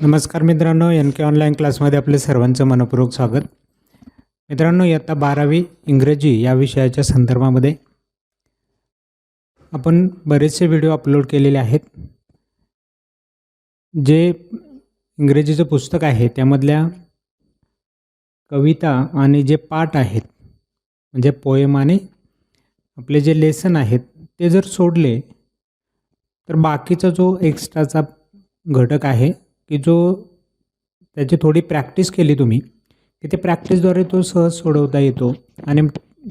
नमस्कार मित्रांनो एन के ऑनलाईन क्लासमध्ये आपले सर्वांचं मनपूर्वक स्वागत. मित्रांनो इयत्ता बारावी इंग्रजी या विषयाच्या संदर्भामध्ये आपण बरेचसे व्हिडिओ अपलोड केलेले आहेत. जे इंग्रजीचं पुस्तक आहे त्यामधल्या कविता आणि जे पाठ आहेत म्हणजे पोएम आणि आपले जे लेसन आहेत ते जर सोडले तर बाकीचा जो एक्स्ट्राचा घटक आहे की जो त्याची थोडी प्रॅक्टिस केली तुम्ही की ते प्रॅक्टिसद्वारे तो सहज सोडवता येतो आणि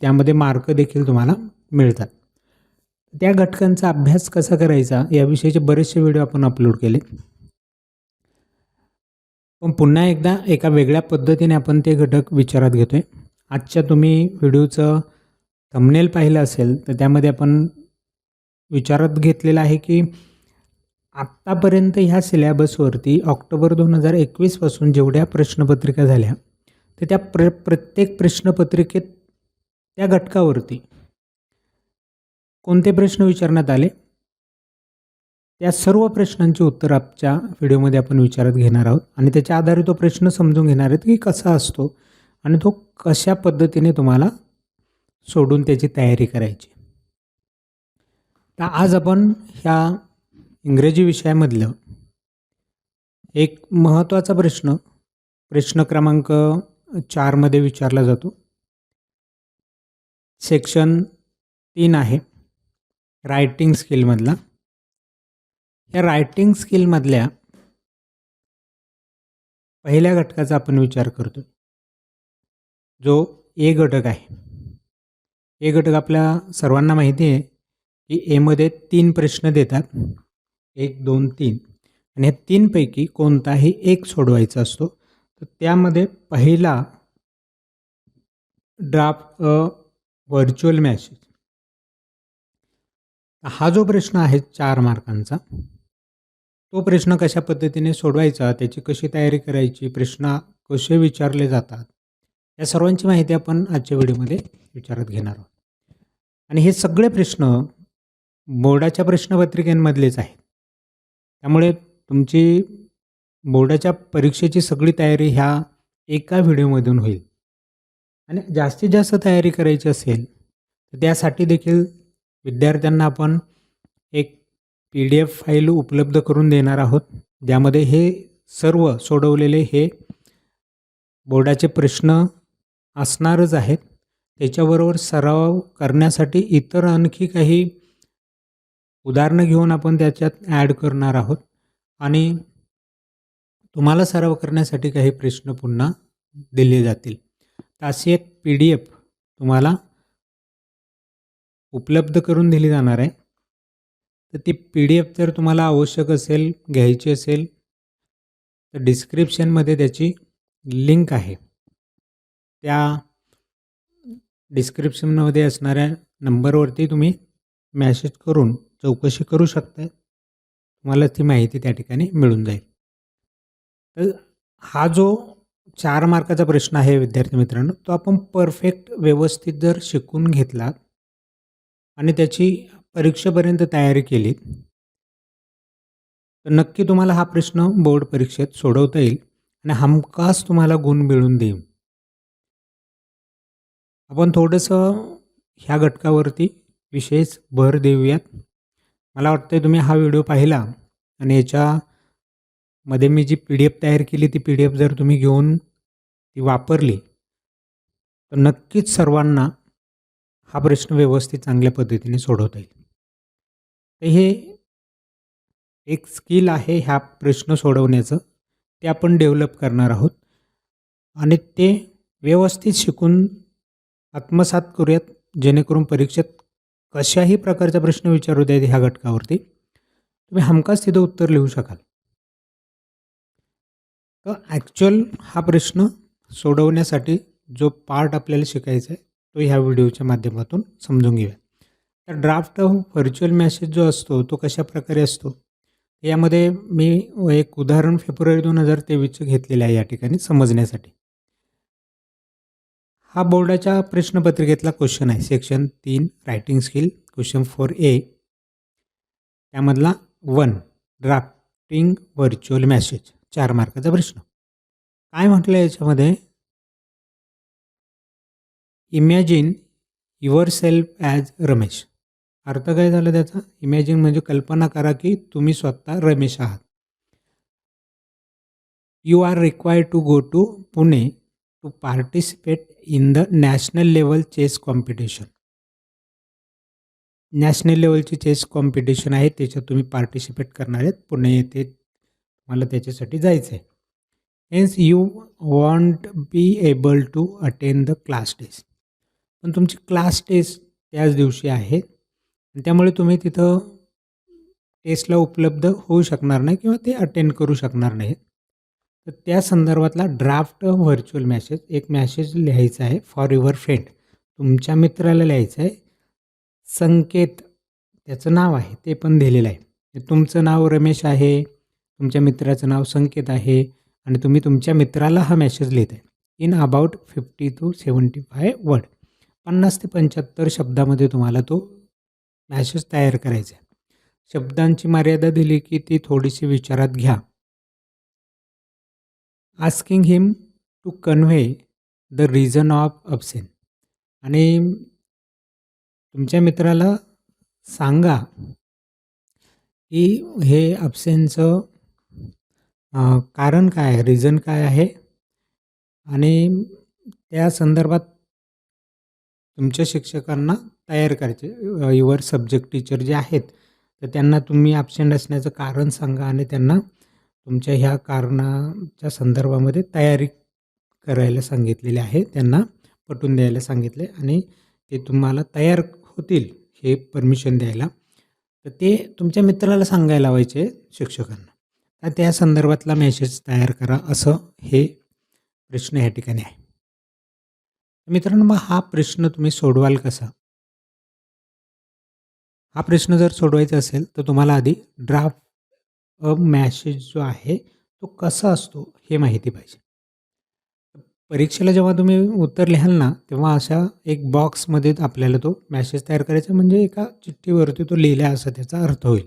त्यामध्ये मार्क देखील तुम्हाला मिळतात. त्या घटकांचा अभ्यास कसा करायचा याविषयीचे बरेचसे व्हिडिओ आपण अपलोड केले. पण पुन्हा एकदा एका वेगळ्या पद्धतीने आपण ते घटक विचारात घेतो आहे आजच्या तुम्ही व्हिडिओचं थंबनेल पाहिलं असेल तर त्यामध्ये आपण विचारात घेतलेलं आहे की आत्तापर्यंत ह्या सिलॅबसवरती ऑक्टोबर दोन हजार एकवीसपासून जेवढ्या प्रश्नपत्रिका झाल्या तर त्या प्र प्रत्येक प्रश्नपत्रिकेत त्या घटकावरती कोणते प्रश्न विचारण्यात आले? त्या सर्व प्रश्नांची उत्तर आजच्या व्हिडिओमध्ये आपण विचारत घेणार आहोत. आणि त्याच्या आधारे तो प्रश्न समजून घेणार आहेत की कसा असतो आणि तो कशा पद्धतीने तुम्हाला सोडून त्याची तयारी करायची. तर आज आपण ह्या इंग्रजी विषयामधलं एक महत्त्वाचा प्रश्न प्रश्न क्रमांक चारमध्ये विचारला जातो. सेक्शन तीन आहे रायटिंग स्किलमधला. या रायटिंग स्किलमधल्या पहिल्या घटकाचा आपण विचार करतो. जो ए घटक आहे. ए घटक आपल्या सर्वांना माहिती आहे की एमध्ये तीन प्रश्न देतात. एक दोन तीन. आणि ह्या तीनपैकी कोणताही एक सोडवायचा असतो तर त्यामध्ये पहिला ड्राफ्ट अ व्हर्च्युअल मॅसेज हा जो प्रश्न आहे चार मार्कांचा तो प्रश्न कशा पद्धतीने सोडवायचा त्याची कशी तयारी करायची प्रश्न कसे विचारले जातात या सर्वांची माहिती आपण आजच्या व्हिडिओमध्ये विचारात घेणार आहोत. आणि हे सगळे प्रश्न बोर्डाच्या प्रश्नपत्रिकेमधलेच आहेत. त्यामुळे तुमची बोर्डाच्या परीक्षेची सगळी तयारी ह्या एका व्हिडिओमधून होईल. आणि जास्तीत जास्त तयारी करायची असेल तर त्यासाठी देखील विद्यार्थ्यांना आपण एक पी डी एफ फाईल उपलब्ध करून देणार आहोत. ज्यामध्ये हे सर्व सोडवलेले हे बोर्डाचे प्रश्न असणारच आहेत. त्याच्याबरोबर सराव करण्यासाठी इतर आणखी काही उदाहरणं घेऊन आपण त्याच्यात ॲड करणार आहोत. आणि तुम्हाला सराव करण्यासाठी काही प्रश्न पुन्हा दिले जातील. तर एक पी डी एफ तुम्हाला उपलब्ध करून दिली जाणार आहे. तर ती पी डी एफ जर तुम्हाला आवश्यक असेल घ्यायची असेल तर डिस्क्रिप्शनमध्ये त्याची लिंक आहे. त्या डिस्क्रिप्शनमध्ये असणाऱ्या नंबरवरती तुम्ही मॅसेज करून चौकशी करू शकता. तुम्हाला ती माहिती त्या ठिकाणी मिळून जाईल. तर हा जो चार मार्काचा प्रश्न आहे विद्यार्थी मित्रांनो तो आपण परफेक्ट व्यवस्थित जर शिकून घेतला आणि त्याची परीक्षेपर्यंत तयारी केली तर नक्की तुम्हाला हा प्रश्न बोर्ड परीक्षेत सोडवता येईल आणि हमखास तुम्हाला गुण मिळून देईल. आपण थोडंसं ह्या घटकावरती विशेष भर देऊयात. मला वाटतं तुम्ही हा व्हिडिओ पाहिला आणि याच्यामध्ये मी जी पी डी एफ तयार केली ती पी डी एफ जर तुम्ही घेऊन ती वापरली तर नक्कीच सर्वांना हा प्रश्न व्यवस्थित चांगल्या पद्धतीने सोडवता येईल. तर हे एक स्किल आहे ह्या प्रश्न सोडवण्याचं ते आपण डेव्हलप करणार आहोत आणि ते व्यवस्थित शिकून आत्मसात करूयात जेणेकरून परीक्षेत कशाही प्रकारचा प्रश्न विचारू देत ह्या घटकावरती तुम्ही हमखास तिथं उत्तर लिहू शकाल. तर ॲक्च्युअल हा प्रश्न सोडवण्यासाठी जो पार्ट आपल्याला शिकायचा आहे तो ह्या व्हिडिओच्या माध्यमातून समजून घेऊया. तर ड्राफ्ट व्हर्च्युअल मॅसेज जो असतो तो कशा प्रकारे असतो? यामध्ये मी एक उदाहरण फेब्रुवारी दोन हजार तेवीसचं घेतलेलं आहे या ठिकाणी समजण्यासाठी. हा बोर्डाच्या प्रश्नपत्रिकेतला क्वेश्चन आहे. सेक्शन तीन writing skill question four A त्यामधला वन ड्राफ्टिंग व्हर्च्युअल मॅसेज चार मार्काचा प्रश्न. काय म्हटलं याच्यामध्ये? Imagine yourself as Ramesh अर्थ काय झालं त्याचा? इमॅजिन म्हणजे कल्पना करा की तुम्ही स्वतः रमेश आहात. You are required to go to Pune to participate in the national level chess competition national लेवलची chess competition आहे त्याच्यात तुम्ही पार्टिसिपेट करणार आहेत. पुणे येथे मला त्याच्यासाठी जायचं आहे hence you want be able to attend the class test पण तुमची क्लास टेस्ट त्याच दिवशी आहे. त्यामुळे तुम्ही तिथं टेस्टला उपलब्ध होऊ शकणार नाही किंवा ते अटेंड करू शकणार नाहीत. तर त्या संदर्भातला ड्राफ्ट व्हर्च्युअल मॅसेज एक मॅसेज लिहायचा आहे फॉर युअर फ्रेंड तुमच्या मित्राला लिहायचं आहे. संकेत त्याचं नाव आहे ते पण दिलेलं आहे. म्हणजे तुमचं नाव रमेश आहे तुमच्या मित्राचं नाव संकेत आहे आणि तुम्ही तुमच्या मित्राला हा मॅसेज लिहित आहे in about fifty two seventy five word पन्नास ते पंच्याहत्तर शब्दामध्ये तुम्हाला तो मॅसेज तयार करायचा आहे. शब्दांची मर्यादा दिली की ती थोडीशी विचारात घ्या. Asking him to convey the reason of absence आणि तुमच्या मित्राला सांगा की हे अपसेनचं कारण काय आहे रिझन काय आहे? आणि त्या संदर्भात तुमच्या शिक्षकांना तयार करायचे युवर सब्जेक्ट टीचर जे आहेत तर त्यांना तुम्ही ॲबसेंट असण्याचं कारण सांगा आणि त्यांना तुमच्या ह्या कारणाच्या संदर्भामध्ये तयारी करायला सांगितलेली आहे. त्यांना पटवून द्यायला सांगितले आणि ते तुम्हाला तयार होतील हे परमिशन द्यायला. तर ते तुमच्या मित्राला सांगायला लावायचे शिक्षकांना. तर त्या संदर्भातला मेसेज तयार करा असं हे प्रश्न ह्या ठिकाणी आहे. मित्रांनो मग हा प्रश्न तुम्ही सोडवाल कसा? हा प्रश्न जर सोडवायचा असेल तर तुम्हाला आधी ड्राफ्ट अ मॅसेज जो आहे तो कसा असतो हे माहिती पाहिजे. परीक्षेला जेव्हा तुम्ही उत्तर लिहाल ना तेव्हा अशा एक बॉक्समध्ये आपल्याला तो मॅसेज तयार करायचा म्हणजे एका चिठ्ठीवरती तो लिहिला असा त्याचा अर्थ होईल.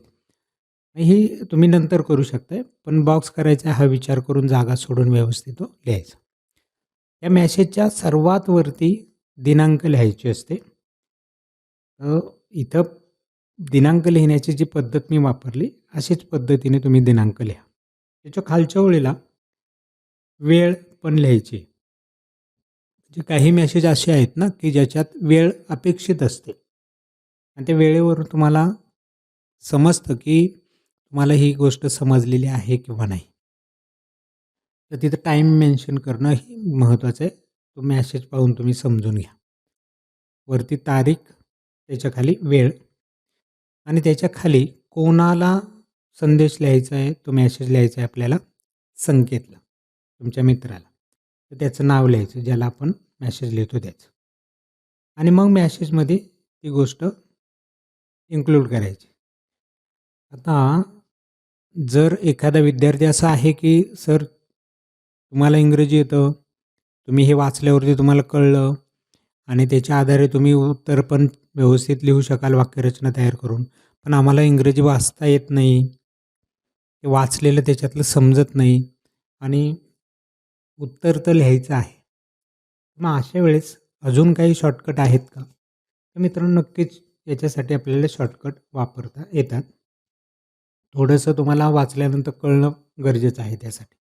ही तुम्ही नंतर करू शकताय पण बॉक्स करायचा हा विचार करून जागा सोडून व्यवस्थित तो लिहायचा. या मॅसेजच्या सर्वात वरती दिनांक लिहायची असते. इथं दिनांक लिहिण्याची जी पद्धत मी वापरली अशीच पद्धतीने तुम्ही दिनांक लिहा. त्याच्या खालच्या ओळीला वेळ पण लिहायची. म्हणजे काही मॅसेज असे आहेत ना की ज्याच्यात वेळ अपेक्षित असते. आणि त्या वेळेवर तुम्हाला समजतं की तुम्हाला ही गोष्ट समजलेली आहे किंवा नाही. तर तिथं टाईम मेन्शन करणं ही महत्त्वाचं आहे. तो मॅसेज पाहून तुम्ही समजून घ्या. वरती तारीख त्याच्याखाली वेळ. आणि त्याच्याखाली कोणाला संदेश लिहायचा आहे तो मॅसेज लिहायचा आहे आपल्याला संकेतला तुमच्या मित्राला. तर त्याचं नाव लिहायचं ज्याला आपण मॅसेज लिहितो त्याचं. आणि मग मॅसेजमध्ये ती गोष्ट इन्क्लूड करायची. आता जर एखादा विद्यार्थी असा आहे की सर तुम्हाला इंग्रजी येतं तुम्ही हे वाचल्यावरती तुम्हाला कळलं आणि त्याच्या आधारे तुम्ही उत्तर पण व्यवस्थित लिहू शकाल वाक्यरचना तयार करून पण आम्हाला इंग्रजी वाचता येत नाही ते वाचलेलं त्याच्यातलं समजत नाही आणि उत्तर तर लिहायचं आहे. मग अशा वेळेस अजून काही शॉर्टकट आहेत का? तर मित्रांनो नक्कीच याच्यासाठी आपल्याला शॉर्टकट वापरता येतात. थोडंसं तुम्हाला वाचल्यानंतर कळणं गरजेचं आहे त्यासाठी.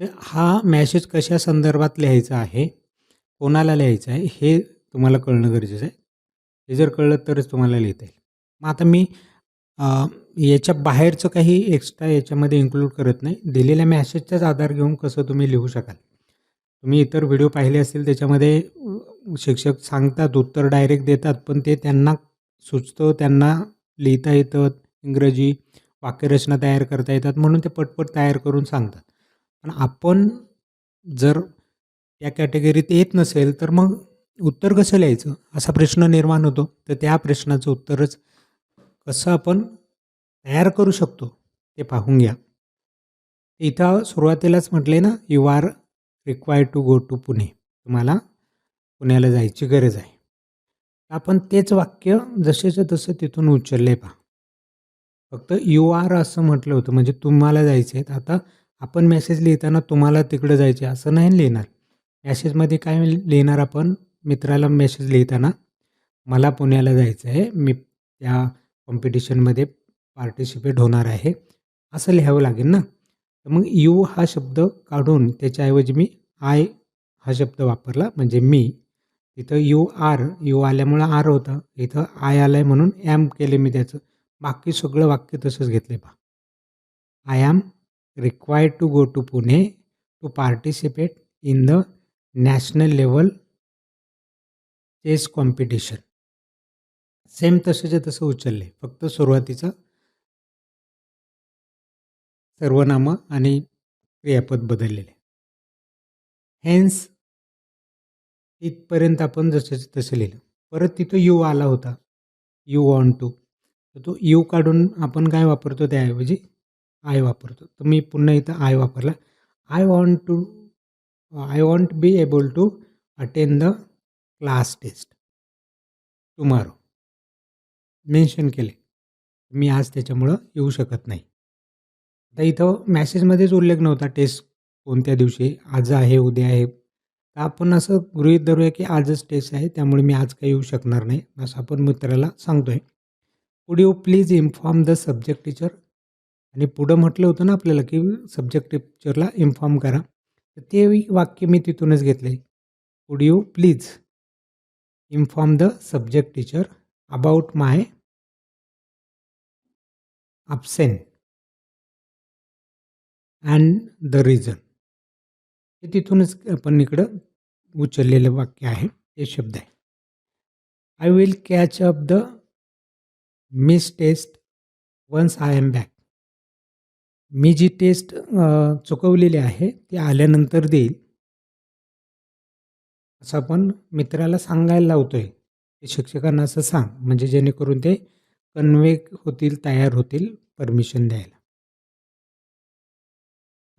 तर हा मॅसेज कशा संदर्भात लिहायचा आहे कोणाला लिहायचं आहे हे तुम्हाला कळणं गरजेचं आहे. हे जर कळलं तरच तुम्हाला लिहिता येईल. मग आता मी याच्या बाहेरचं काही एक्स्ट्रा याच्यामध्ये इन्क्लूड करत नाही. दिलेल्या मॅसेजचाच आधार घेऊन कसं तुम्ही लिहू शकाल. तुम्ही इतर व्हिडिओ पाहिले असतील त्याच्यामध्ये शिक्षक सांगतात उत्तर डायरेक्ट देतात पण ते त्यांना सुचतं त्यांना लिहिता येतं इंग्रजी वाक्यरचना तयार करता येतात म्हणून ते पटपट तयार करून सांगतात. पण आपण जर त्या कॅटेगरीत येत नसेल तर मग उत्तर कसं लिहायचं? असा प्रश्न निर्माण होतो. तर त्या प्रश्नाचं उत्तरच कसं आपण तयार करू शकतो ते पाहून घ्या. इथं सुरुवातीलाच म्हटले ना you are required to go to Pune तुम्हाला पुण्याला जायची गरज आहे. आपण तेच वाक्य जसेचं तसं तिथून उचलले पहा. फक्त यू आर असं म्हटलं होतं म्हणजे तुम्हाला जायचं आहे. आता आपण मेसेज लिहिताना तुम्हाला तिकडं जायचे असं नाही लिहिणार. मॅसेजमध्ये काय लिहिणार आपण? मित्राला मेसेज लिहिताना मला पुण्याला जायचं आहे. मी त्या कॉम्पिटिशनमध्ये पार्टिसिपेट होणार आहे. असं लिहावं लागेल ना? तर मग यू हा शब्द काढून त्याच्याऐवजी मी आय हा शब्द वापरला म्हणजे मी. इथं यू आर यू आल्यामुळं आर होतं. इथं आय आलं आहे म्हणून ॲम केले मी त्याचं. बाकी सगळं वाक्य तसंच घेतलं आहे पहा. I am required to go to Pune to participate in the national level chess competition same तसेच्या तसं उचलले फक्त सुरुवातीचं सर्वनामं आणि क्रियापद बदललेले. हेन्स इथपर्यंत आपण जसं तसं लिहिलं. परत तिथं यू आला होता. यू वॉन्ट टू तर तो यू काढून आपण काय वापरतो त्याऐवजी आय वापरतो. तर मी पुन्हा इथं आय वापरला. I want to I want be able to attend the class test tomorrow mention केले. मी आज त्याच्यामुळं येऊ शकत नाही. आता इथं मॅसेजमध्येच उल्लेख नव्हता. टेस्ट कोणत्या दिवशी? आज आहे उद्या आहे. तर आपण असं गृहीत धरूया की आजच टेस्ट आहे त्यामुळे मी आज काही येऊ शकणार नाही. असं आपण मित्राला सांगतो आहे पुढे you please inform the subject teacher आणि पुढं म्हटलं होतं ना आपल्याला की सब्जेक्ट टीचरला इन्फॉर्म करा. तर ते वाक्य मी तिथूनच घेतलं आहे पुढे you please inform the subject teacher about my absent and the reason हे तिथूनच आपण इकडं उचललेलं वाक्य आहे. ते शब्द आहे. I will catch up the miss test once I am back मी जी टेस्ट चुकवलेली आहे ती आल्यानंतर देईल. असं आपण मित्राला सांगायला लावतो आहे ते शिक्षकांना असं सांग. म्हणजे जेणेकरून ते कन्वे होतील तयार होतील परमिशन द्यायला.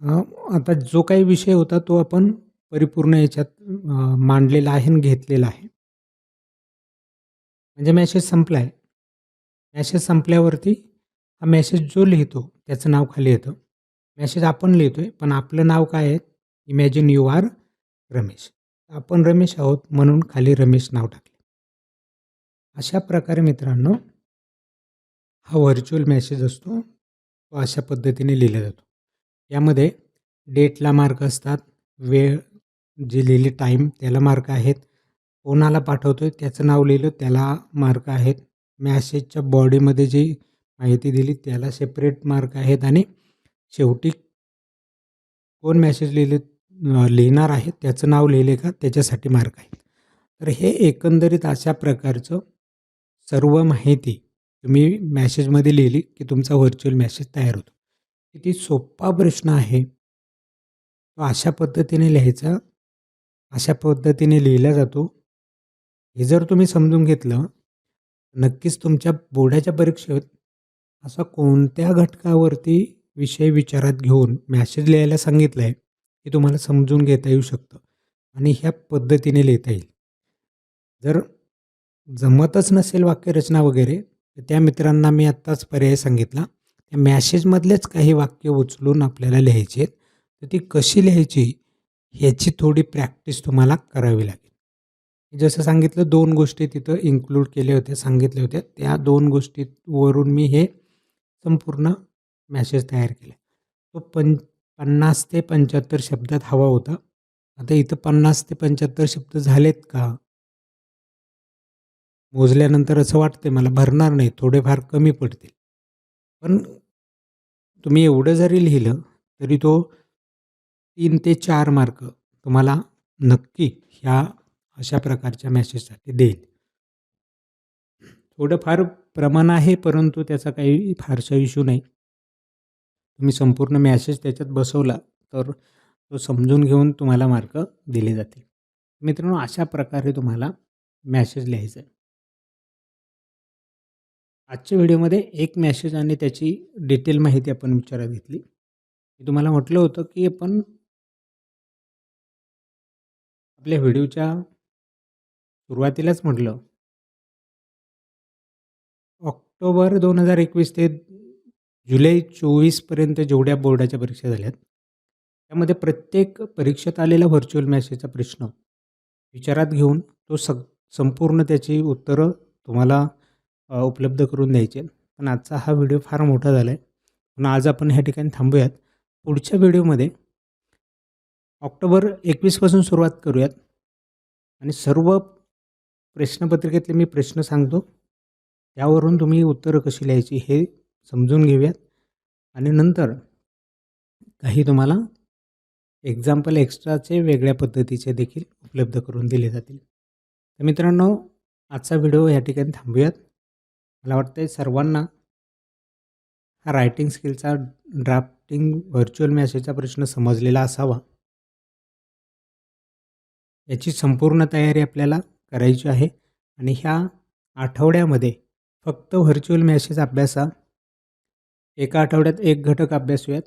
आता जो काही विषय होता तो आपण परिपूर्ण याच्यात मांडलेला आहे आणि घेतलेला आहे. म्हणजे मॅसेज संपला आहे मॅसेज संपल्यावरती हा मॅसेज जो लिहितो त्याचं नाव खाली येतं. मॅसेज आपण लिहितो आहे पण आपलं नाव काय आहे? Imagine you are Ramesh. आपण रमेश आहोत म्हणून खाली रमेश नाव टाकले. अशा प्रकारे मित्रांनो हा व्हर्च्युअल मॅसेज असतो तो अशा पद्धतीने लिहिला जातो. यामध्ये डेटला मार्क असतात वेळ जे लिहिले टाईम त्याला मार्क आहेत. कोणाला पाठवतो आहे त्याचं नाव लिहिलं त्याला मार्क आहेत. मॅसेजच्या बॉडीमध्ये जी माहिती दिली त्याला सेपरेट मार्क आहेत. आणि शेवटी कोण मॅसेज लिहिले लिहिणार आहे त्याचं नाव लिहिले का त्याच्यासाठी मार्क आहेत. तर हे एकंदरीत अशा प्रकारचं सर्व माहिती तुम्ही मॅसेजमध्ये लिहिली की तुमचा व्हर्च्युअल मॅसेज तयार होतो. किती सोपा प्रश्न आहे. तो अशा पद्धतीने लिहायचा अशा पद्धतीने लिहिला जातो. हे जर तुम्ही समजून घेतलं नक्कीच तुमच्या बोर्डाच्या परीक्षेत असा कोणत्या घटकावरती विषय विचारात घेऊन मॅसेज लिहायला सांगितलं आहे हे तुम्हाला समजून घेता येऊ शकतं आणि ह्या पद्धतीने लिहिता येईल. जर जमतच नसेल वाक्यरचना वगैरे तर त्या मित्रांना मी आत्ताच पर्याय सांगितला. त्या मॅसेजमधलेच काही वाक्य उचलून आपल्याला लिहायचे आहेत. तर ती कशी लिहायची ह्याची थोडी प्रॅक्टिस तुम्हाला करावी लागेल. जसं सांगितलं दोन गोष्टी तिथं इन्क्लूड केल्या होत्या सांगितल्या होत्या. त्या दोन गोष्टीवरून मी हे संपूर्ण मॅसेज तयार केला. तो पं पन्नास ते पंच्याहत्तर शब्दात हवा होता. आता इथं पन्नास ते पंच्याहत्तर शब्द झालेत का? मोजल्यानंतर असं वाटते मला भरणार नाही थोडेफार कमी पडतील. पण तुम्ही एवढं जरी लिहिलं तरी तो तीन ते चार मार्क तुम्हाला नक्की ह्या अशा प्रकारच्या मॅसेजसाठी देईल. थोडंफार प्रमाण आहे परंतु त्याचा काही फारसा इश्यू नाही. तुम्ही संपूर्ण मॅसेज त्याच्यात बसवला तर तो समजून घेऊन तुम्हाला मार्क दिले जातील. मित्रांनो अशा प्रकारे तुम्हाला मॅसेज लिहायचा आहे. आजच्या व्हिडिओमध्ये एक मॅसेज आणि त्याची डिटेल माहिती आपण विचारात घेतली. मी तुम्हाला म्हटलं होतं की आपण आपल्या व्हिडिओच्या सुरुवातीलाच म्हटलं. ऑक्टोबर दोन हजार एकवीस ते जुलै चोवीसपर्यंत जेवढ्या बोर्डाच्या परीक्षा झाल्यात त्यामध्ये प्रत्येक परीक्षेत आलेला व्हर्च्युअल मॅसेजचा प्रश्न विचारात घेऊन तो सग संपूर्ण त्याची उत्तरं तुम्हाला उपलब्ध करून द्यायचे. आहेत. पण आजचा हा व्हिडिओ फार मोठा झाला आहे पण आज आपण ह्या ठिकाणी थांबूयात. पुढच्या व्हिडिओमध्ये ऑक्टोबर एकवीसपासून सुरुवात करूयात. आणि सर्व प्रश्नपत्रिकेतले मी प्रश्न सांगतो. त्यावरून तुम्ही उत्तरं कशी लिहायची हे समजून घेऊयात. आणि नंतर काही तुम्हाला एक्झाम्पल एक्स्ट्राचे वेगळ्या पद्धतीचे देखील उपलब्ध करून दिले जातील. तर मित्रांनो आजचा व्हिडिओ या ठिकाणी थांबूयात. मला वाटतं सर्वांना हा रायटिंग स्किलचा ड्राफ्टिंग व्हर्च्युअल मॅसेजचा प्रश्न समजलेला असावा. याची संपूर्ण तयारी आपल्याला करायची आहे आणि ह्या आठवड्यामध्ये फक्त व्हर्च्युअल मॅसेज अभ्यासा. एका आठवड्यात एक घटक अभ्यासूयात.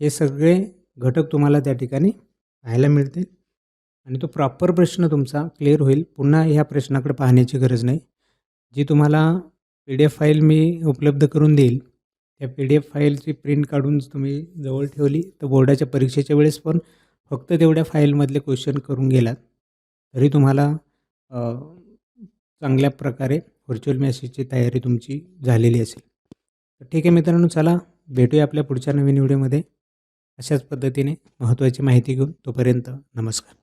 हे सगळे घटक तुम्हाला त्या ठिकाणी पाहायला मिळतील आणि तो प्रॉपर प्रश्न तुमचा क्लिअर होईल. पुन्हा ह्या प्रश्नाकडे पाहण्याची गरज नाही. जी तुम्हाला पी डी एफ फाईल मी उपलब्ध करून देईल त्या पी डी एफ फाईलची प्रिंट काढून तुम्ही जवळ ठेवली तर बोर्डाच्या परीक्षेच्या वेळेस पण फक्त तेवढ्या फाईलमधले क्वेश्चन करून गेलात. तरी तुम्हाला चांगल्या प्रकारे व्हर्च्युअल मॅसेजची तयारी तुमची झालेली असेल. तर ठीक आहे मित्रांनो चला भेटूया आपल्या पुढच्या नवीन व्हिडिओमध्ये अशाच पद्धतीने महत्त्वाची माहिती घेऊन तोपर्यंत नमस्कार.